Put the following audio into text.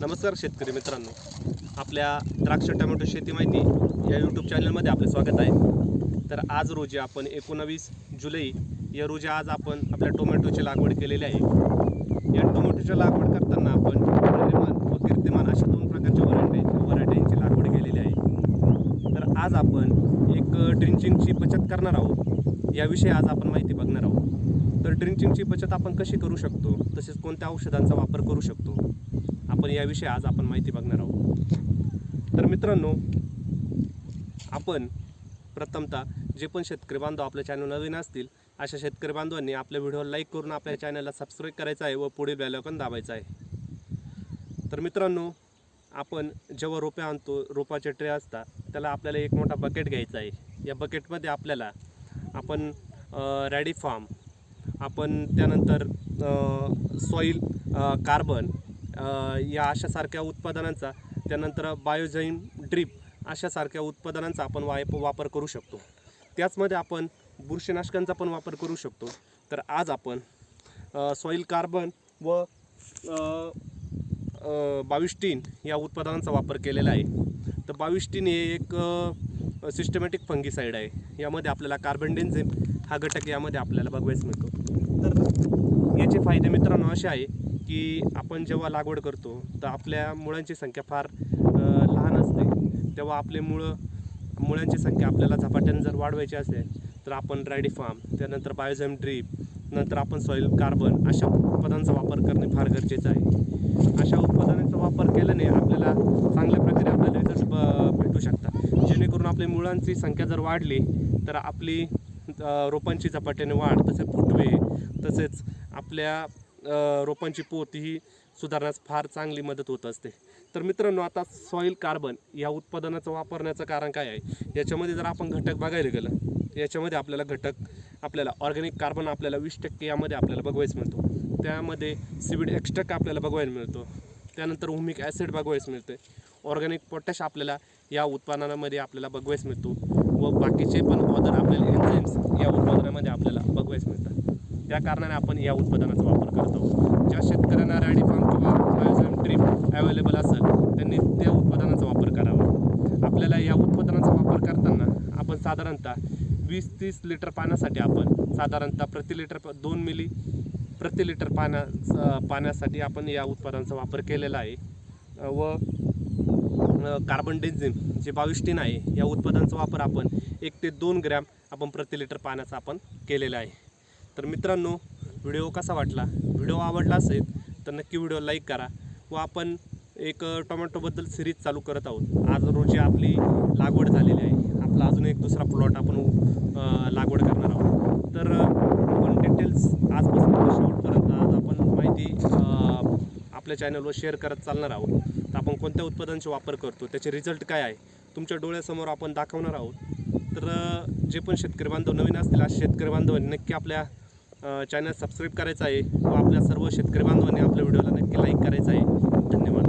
नमस्कार शेतकरी मित्रांनो. आपल्या द्राक्ष टोमॅटो शेती माहिती या यूट्यूब चॅनलमध्ये आपले स्वागत आहे. तर आज रोजी आपण एकोणावीस जुलै या रोजी आज आपण आपल्या टोमॅटोची लागवड केलेली आहे. या टोमॅटोची लागवड करताना आपण प्रतिमान व कीर्तिमान अशा दोन प्रकारच्या व्हरायटी व्हरायटींची लागवड केलेली आहे. तर आज आपण एक ड्रिंचिंगची बचत करणार आहोत. याविषयी आज आपण माहिती बघणार आहोत. तर ड्रिंचिंगची बचत आपण कशी करू शकतो? तसेच कोणत्या औषधांचा वापर करू शकतो? आपण याविषयी आज आपण माहिती बघणार आहोत. तर मित्रांनो आपण प्रथमतः जे पण शेतकरी बांधव आपल्या चॅनल नवीन असतील अशा शेतकरी बांधवांनी आपल्या व्हिडिओला लाईक करून आपल्या चॅनलला सबस्क्राईब करायचं आहे व पुढील बॅलॉकन दाबायचं आहे. तर मित्रांनो आपण जेव्हा रोपे आणतो रोपाचे ट्रे असतात त्याला आपल्याला एक मोठा बकेट घ्यायचा आहे. या बकेटमध्ये आपल्याला आपण रॅडी फार्म आपण त्यानंतर सॉईल कार्बन या अशासारख्या उत्पादनांचा त्यानंतर बायोझाईम ड्रीप अशासारख्या उत्पादनांचा आपण वाय वापर करू शकतो. त्याचमध्ये आपण बुरशीनाशकांचा पण वापर करू शकतो. तर आज आपण सॉईल कार्बन व बावीस या उत्पादनांचा वापर केलेला आहे. तर बावीस हे एक सिस्टमॅटिक फंगीसाईड आहे. यामध्ये आपल्याला कार्बन डेन्झिम हा घटक यामध्ये आपल्याला बघवायच मिळतो. तर याचे फायदे मित्रांनो असे आहे की आपण जेव्हा लागवड करतो तर आपल्या मुळांची संख्या फार लहान असते. तेव्हा आपले मुळं मुळांची संख्या आपल्याला झपाट्याने जर वाढवायची असेल तर आपण ड्रायडी फार्म त्यानंतर बायोझम ड्रीप नंतर आपण सॉईल कार्बन अशा उत्पादनांचा वापर करणे फार गरजेचं आहे. अशा उत्पादनांचा वापर केल्याने आपल्याला चांगल्या प्रकारे आपल्याला रिझल्ट ब- भेटू शकतात. जेणेकरून आपली मुळांची संख्या जर वाढली तर आपली रोपांची झपाट्याने वाढ तसेच फुटवे तसेच आपल्या रोपांची पोत ही सुधारण्यास फार चांगली मदत होत असते. तर मित्रांनो आता सॉईल कार्बन या उत्पादनाचं वापरण्याचं कारण काय आहे? याच्यामध्ये जर आपण घटक बघायला गेलं याच्यामध्ये आपल्याला घटक आपल्याला ऑर्गॅनिक कार्बन आपल्याला वीस टक्के यामध्ये आपल्याला बघवायच मिळतो. त्यामध्ये सिविड एक्स्ट्रॅक्ट आपल्याला बघवायला मिळतो. त्यानंतर हुमिक ॲसिड बघवायच मिळते ऑर्गॅनिक पोटॅश आपल्याला या उत्पादनामध्ये आपल्याला बघवायच मिळतो. व बाकीचे पण ऑदर आपल्याला एन्झाईम्स या उत्पादनामध्ये आपल्याला बघवायच मिळतात. त्या कारणाने आपण या उत्पादनाचा वापर करतो. ज्या शेतकऱ्यांना रॅडी फार्म किंवा बायोझॅम ड्रीप अवेलेबल असेल त्यांनी त्या उत्पादनाचा वापर करावा. आपल्याला या उत्पादनाचा वापर करताना आपण साधारणतः वीस तीस लिटर पाण्यासाठी आपण साधारणतः प्रति लिटर प- दोन मिली प्रति लिटर पाण्या पाण्यासाठी आपण या उत्पादनाचा वापर केलेला आहे. व कार्बन डेन्झिम जे बाविस्टीन आहे या उत्पादनाचा वापर आपण एक ते दोन ग्रॅम आपण प्रति लिटर पाण्याचा आपण केलेला आहे. तर मित्रांनो व्हिडिओ कसा वाटला? व्हिडिओ आवडला असेल तर नक्की व्हिडिओ लाईक करा व आपण एक टोमॅटोबद्दल सिरीज चालू करत आहोत. आज रोजी आपली लागवड झालेली आहे. आपला अजून एक दुसरा प्लॉट आपण लागवड करणार आहोत. तर आपण डिटेल्स आजपासून शेवटपर्यंत आज आपण माहिती आपल्या चॅनलवर शेअर करत चालणार आहोत. तर आपण कोणत्या उत्पादनाचा वापर करतो त्याचे रिझल्ट काय आहे तुमच्या डोळ्यासमोर आपण दाखवणार आहोत. तर जे पण शेतकरी बांधव नवीन असतील आज शेतकरी बांधवांनी नक्की आपल्या चॅनल सबस्क्राईब करायचं आहे. व आपल्या सर्व शेतकरी बांधवांनी आपल्या व्हिडिओला नक्की लाईक करायचं आहे. धन्यवाद.